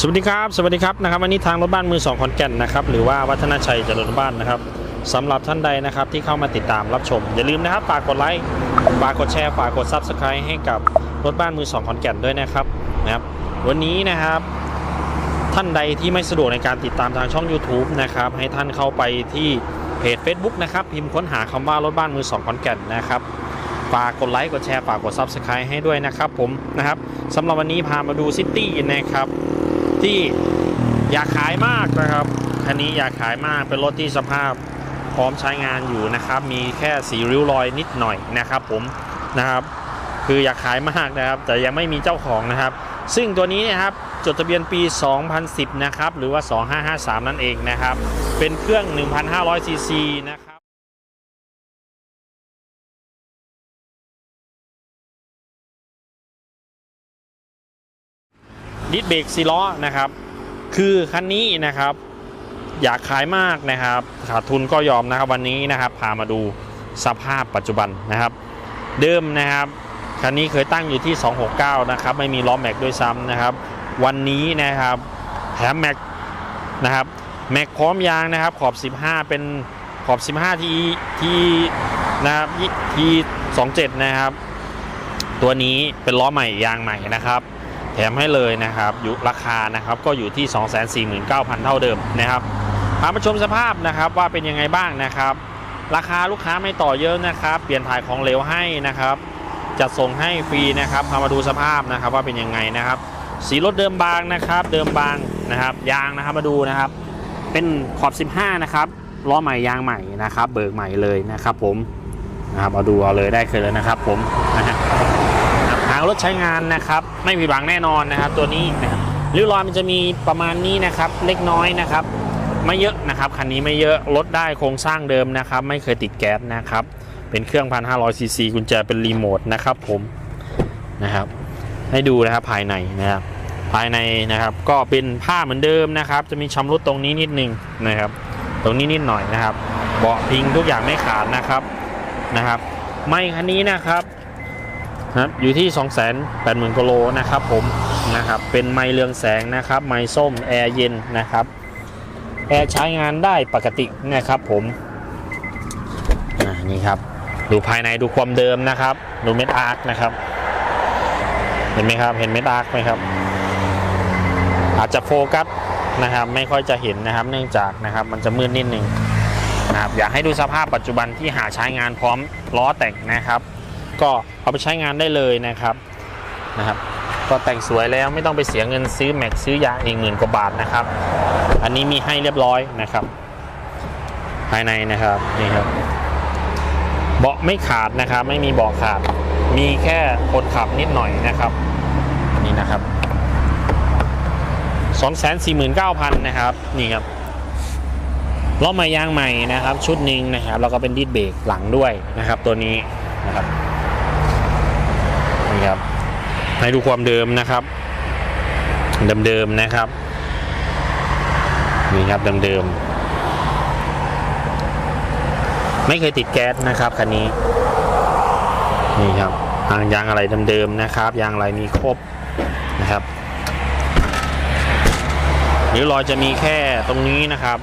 สวัสดีครับสวัสดีครับนะครับวันนี้ทางรถบ้านมือสองขอนแก่นนะครับหรือว่าวัฒนาชัยจริญบ้านนะครับสำหรับท่านใดนะครับที่เข้ามาติดตามรับชม อย่าลืมนะครับฝากกดไลค์ฝากกดแชร์ฝากกด Subscribe ให้กับรถบ้านมือสองขอนแก่นด้วยนะครับนะครับ วันนี้นะครับ ท่านใดที่ไม่สะดวกในการติดตามทางช่อง YouTube นะครับให้ท่านเข้าไปที่เพจ Facebook นะครับพิมพ์ค้นหาคำว่ารถบ้านมือสองขอนแก่นนะครับฝากกดไลค์กดแชร์ฝากกด Subscribe ให้ด้วยนะครับผมนะครับสำหรับวันนี้พามาดูซิตี้นะครับ ที่อยากขายมากนะครับคันนี้อยากขายมากเป็นรถที่สภาพพร้อมใช้งานอยู่นะครับ มีแค่สีริ้วรอยนิดหน่อยนะครับ ผมนะครับ คืออยากขายมากนะครับ แต่ยังไม่มีเจ้าของนะครับ ซึ่งตัวนี้นยครับจดทะเบียนปี 2010 นะครับ หรือว่า 2553 นั่นเองนะครับ เป็นเครื่อง 1,500ซีซีนะครับ ดิสเบรกซีล้อนะครับ คือคันนี้นะครับ อยากขายมากนะครับขาดทุนก็ยอมนะครับวันนี้นะครับ พามาดูสภาพปัจจุบันนะครับ เดิมนะครับคันนี้เคยตั้งอยู่ที่ 269 นะครับ ไม่มีล้อแม็กด้วยซ้ำนะครับ วันนี้นะครับแถมแม็กนะครับแม็กพร้อมยางนะครับ ขอบ 15 เป็นขอบ 15 ที่ที่นะครับที่27 นะครับ ตัวนี้เป็นล้อใหม่ยางใหม่นะครับ แถมให้เลยนะครับอยู่ราคานะครับก็อยู่ที่ 249,000 เท่าเดิมนะครับพามาชมสภาพนะครับว่าเป็นยังไงบ้างนะครับ ราคาลูกค้าไม่ต่อเยอะนะครับ เปลี่ยนถ่ายของเหลวให้นะครับจัดส่งให้ฟรีนะครับพามาดูสภาพนะครับว่าเป็นยังไงนะครับ สีรถเดิมบางนะครับ เดิมบางนะครับยางนะครับมาดูนะครับ เป็นขอบ 15 นะครับล้อใหม่ยางใหม่นะครับ เบิกใหม่เลยนะครับ ผมนะครับเอาดูเอาเลยได้เคยเลยนะครับ ผมนะฮะารถใช้งานนะครับ ไม่ผิดหวังแน่นอนนะครับ ตัวนี้นะครับริ้วรอยมันจะมีประมาณนี้นะครับ เล็กน้อยนะครับ ไม่เยอะนะครับคันนี้ไม่เยอะรถได้โครงสร้างเดิมนะครับ ไม่เคยติดแก๊สนะครับ เป็นเครื่อง1,500ซีซีกุญแจเป็นรีโมทนะครับผมนะครับ ให้ดูนะครับภายในนะครับภายในนะครับก็เป็นผ้าเหมือนเดิมนะครับ จะมีชำรุดตรงนี้นิดนึงนะครับ ตรงนี้นิดหน่อยนะครับ เบาะพิงทุกอย่างไม่ขาดนะครับนะครับ ไม่คันนี้นะครับ นะครับอยู่ที่ 2 8 0 0 0 0กิโลนะครับผมนะครับเป็นไม้เรืองแสงนะครับ ไม้ส้มแอร์เย็นนะครับแอร์ใช้งานได้ปกตินะครับผมนี่ครับดูภายในดูความเดิมนะครับ ดูเม็ดอาร์คนะครับ เห็นไหมครับเห็นเม็ดอาร์คไหมครับ อาจจะโฟกัสนะครับไม่ค่อยจะเห็นนะครับ เนื่องจากนะครับมันจะมืดนิดนึงนะครับอยากให้ดูสภาพปัจจุบันที่หาใช้งานพร้อมล้อแต่งนะครับ ก็เอาไปใช้งานได้เลยนะครับนะครับ ก็แต่งสวยแล้วไม่ต้องไปเสียเงินซื้อแม็กซื้อยางอีกหมื่นกว่าบาทนะครับ อันนี้มีให้เรียบร้อยนะครับ ภายในนะครับนี่ครับเบาะไม่ขาดนะครับ ไม่มีเบาะขาด มีแค่คนขับนิดหน่อยนะครับนี่นะครับ249,000นะครับนี่ครับล้อใหม่ยางใหม่นะครับ ชุดหนึ่งนะครับแล้วก็เป็นดิสเบรกหลังด้วยนะครับ ตัวนี้นะครับ ครับให้ดูความเดิมนะครับ เดิมๆนะครับนี่ครับเดิมๆไม่เคยติดแก๊สนะครับคันนี้นี่ครับทางยางอะไรเดิมๆนะครับ ยางอะไรมีครบนะครับนิ้วรอยจะมีแค่ตรงนี้นะครับ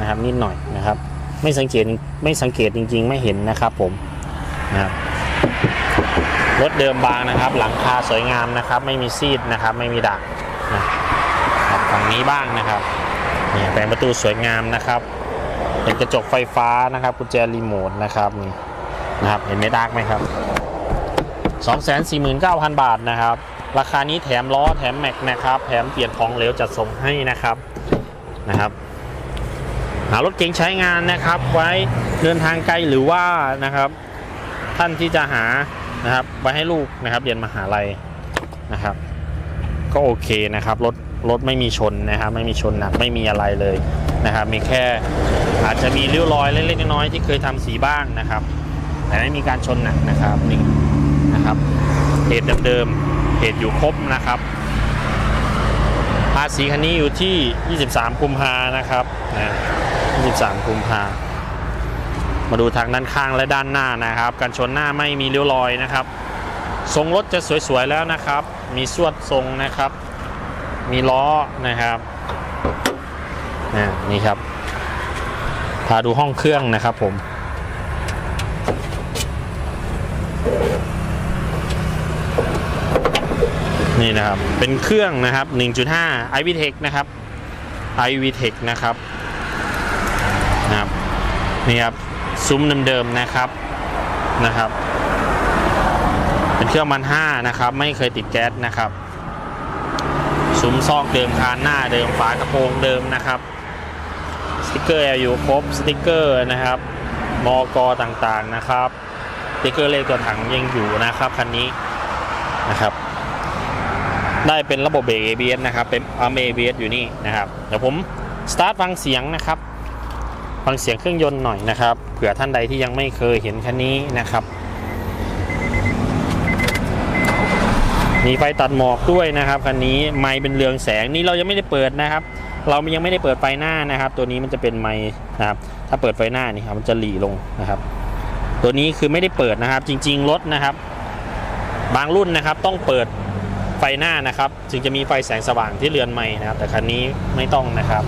นะครับนิดหน่อยนะครับ ไม่สังเกตไม่สังเกตจริง ๆ ไม่เห็นนะครับผมนะครับ รถเดิมบางนะครับ หลังคาสวยงามนะครับ ไม่มีซีดนะครับ ไม่มีดักนะฝั่งนี้บ้างนะครับเนี่ยแปลงประตูสวยงามนะครับเป็นกระจกไฟฟ้านะครับกุญแจรีโมทนะครับนี่นะครับเห็นไหมดักไหมครับ 249,000 บาทนะครับ ราคานี้แถมล้อแถมแม็กนะครับ แถมเปลี่ยนของเหลวจัดส่งให้นะครับนะครับ หารถเก๋งใช้งานนะครับ ไว้เดินทางไกลหรือว่านะครับ ท่านที่จะหา นะครับไว้ให้ลูกนะครับเรียนมหาลัยนะครับ ก็โอเคนะครับรถรถไม่มีชนนะครับ ไม่มีชนหนักไม่มีอะไรเลยนะครับ มีแค่อาจจะมีริ้วรอยเล็กๆน้อยๆที่เคยทำสีบ้างนะครับ แต่ไม่มีการชนหนักนะครับนี่นะครับเหตุเดิมๆเหตุอยู่ครบนะครับภาษีคันนี้อยู่ที่ 23 กุมภานะครับนะ23 กุมภา มาดูทางด้านข้างและด้านหน้านะครับกันชนหน้าไม่มีเลี้ยวรอยนะครับ ทรงรถจะสวยๆแล้วนะครับ มีสวดทรงนะครับ มีล้อนะครับนี่ครับ พาดูห้องเครื่องนะครับผมนี่นะครับ เป็นเครื่องนะครับ 1.5 iVTEC นะครับ iVTEC นะครับนะครับ นี่ครับ ซุ้มเดิมๆนะครับนะครับ เป็นเครื่องมัน5นะครับ ไม่เคยติดแก๊สนะครับซุ้มซอกเดิมคานหน้าเดิมฝากระโปรงเดิมนะครับสติกเกอร์อยู่ครบสติกเกอร์นะครับมอกอต่างๆนะครับสติกเกอร์เลขตัวถังยังอยู่นะครับคันนี้นะครับ ได้เป็นระบบเบรก ABS นะครับ เป็นอัม ABS อยู่นี่นะครับ เดี๋ยวผมสตาร์ทฟังเสียงนะครับ ฟังเสียงเครื่องยนต์หน่อยนะครับ เผื่อท่านใดที่ยังไม่เคยเห็นคันนี้นะครับ มีไฟตัดหมอกด้วยนะครับคันนี้ไมค์เป็นเรืองแสงนี่เรายังไม่ได้เปิดนะครับ เรายังไม่ได้เปิดไฟหน้านะครับ ตัวนี้มันจะเป็นไมค์นะครับ ถ้าเปิดไฟหน้านี่ครับมันจะหลีลงนะครับ ตัวนี้คือไม่ได้เปิดนะครับ จริง ๆ รถนะครับ บางรุ่นนะครับต้องเปิดไฟหน้านะครับจึงจะมีไฟแสงสว่างที่เรือนไม้นะครับ แต่คันนี้ไม่ต้องนะครับ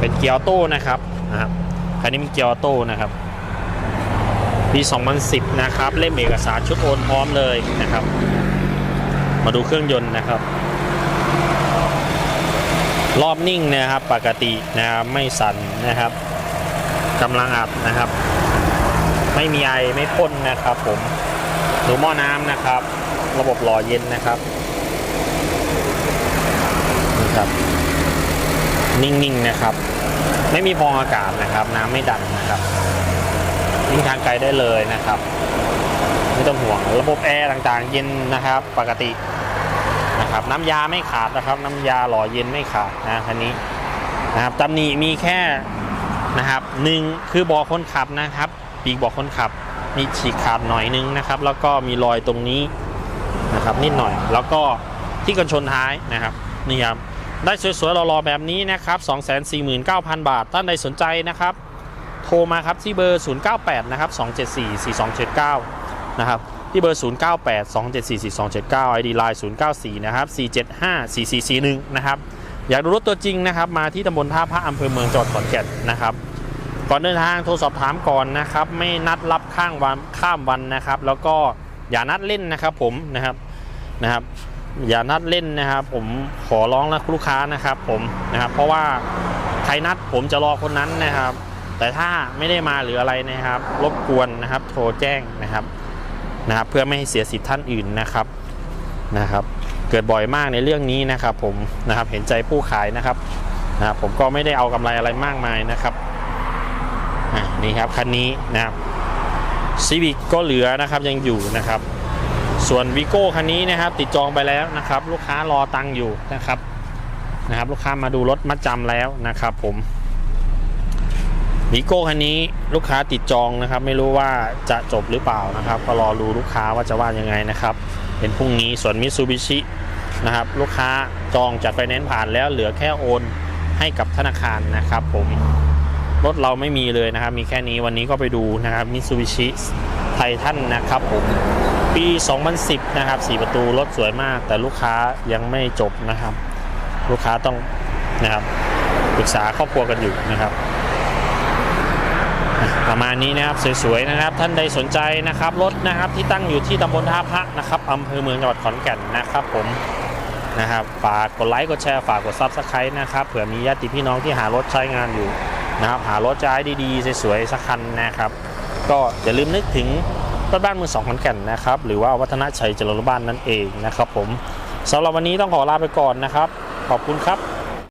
เป็นเกียร์โต้นะครับ นะครับคันนี้เป็นเกียร์ออโต้นะครับปี 2010 นะครับ เล่มเอกสารชุดโอนพร้อมเลยนะครับ มาดูเครื่องยนต์นะครับ รอบนิ่งนะครับ ปกตินะครับไม่สั่นนะครับกำลังอัดนะครับ ไม่มีไอไม่พ่นนะครับผมดูหม้อน้ำนะครับ ระบบหล่อเย็นนะครับนี่ครับ นิ่งๆนะครับ ไม่มีฟองอากาศนะครับ น้ำไม่ดันนะครับวิ่งทางไกลได้เลยนะครับ ไม่ต้องห่วงระบบแอร์ต่างๆ เย็นนะครับ ปกตินะครับ น้ำยาไม่ขาดนะครับ น้ำยาหล่อเย็นไม่ขาดนะคันนี้นะครับตำหนิมีแค่นะครับหนึ่งคือบอกคนขับนะครับ ปีกบอกคนขับมีฉีกขาดหน่อยนึงนะครับ แล้วก็มีรอยตรงนี้นะครับนิดหน่อย แล้วก็ที่กันชนท้ายนะครับนี่ครับ ได้สวยๆรอๆแบบนี้นะครับ 249,000 บาท ท่านใดสนใจนะครับ โทรมาครับที่เบอร์ 098 นะครับ 274 4279 นะครับ ที่เบอร์ 098 274 4279 ID Line 094 นะครับ 475 4441 นะครับ อยากดูรถตัวจริงนะครับ มาที่ตำบลท่าพระอำเภอเมืองจังหวัดขอนแก่นนะครับ ก่อนเดินทางโทรสอบถามก่อนนะครับ ไม่นัดรับข้างวันข้ามวันนะครับ แล้วก็อย่านัดเล่นนะครับผมนะครับนะครับ อย่านัดเล่นนะครับ ผมขอร้องนะลูกค้านะครับ ผมนะครับ เพราะว่าใครนัดผมจะรอคนนั้นนะครับ แต่ถ้าไม่ได้มาหรืออะไรนะครับ รบกวนนะครับ โทรแจ้งนะครับนะครับ เพื่อไม่ให้เสียสิทธิ์ท่านอื่นนะครับนะครับ เกิดบ่อยมากในเรื่องนี้นะครับ ผมนะครับเห็นใจผู้ขายนะครับนะครับผมก็ไม่ได้เอากำไรอะไรมากมายนะครับนี่ครับคันนี้นะครับซีวิกก็เหลือนะครับยังอยู่นะครับ ส่วนวิโก้คันนี้นะครับ ติดจองไปแล้วนะครับ ลูกค้ารอตังค์อยู่นะครับนะครับ ลูกค้ามาดูรถมัดจำแล้วนะครับ ผมวิโก้คันนี้ลูกค้าติดจองนะครับ ไม่รู้ว่าจะจบหรือเปล่านะครับ ก็รอดูลูกค้าว่าจะว่ายังไงนะครับ เป็นพรุ่งนี้ส่วนมิซูบิชินะครับ ลูกค้าจองจัดไฟแนนซ์ผ่านแล้วเหลือแค่โอนให้กับธนาคารนะครับ ผมรถเราไม่มีเลยนะครับ มีแค่นี้วันนี้ก็ไปดูนะครับมิซูบิชิไททันนะครับผม ปี 2010 นะครับ 4 ประตูรถสวยมาก แต่ลูกค้ายังไม่จบนะครับ ลูกค้าต้องนะครับปรึกษาครอบครัวกันอยู่นะครับ ประมาณนี้นะครับสวยๆนะครับ ท่านใดสนใจนะครับรถนะครับที่ตั้งอยู่ที่ตำบลท่าพระนะครับอำเภอเมืองจังหวัดขอนแก่นนะครับผมนะครับฝากกดไลค์กดแชร์ฝากกดซับสไครต์นะครับเผื่อมีญาติพี่น้องที่หารถใช้งานอยู่นะครับ หารถให้ดีๆสวยๆสักคันนะครับ ก็อย่าลืมนึกถึง รถบ้านมือสองขอนแก่นนะครับ หรือว่าวัฒนชัยเจริญบ้านนั่นเองนะครับผมสำหรับวันนี้ต้องขอลาไปก่อนนะครับ ขอบคุณครับ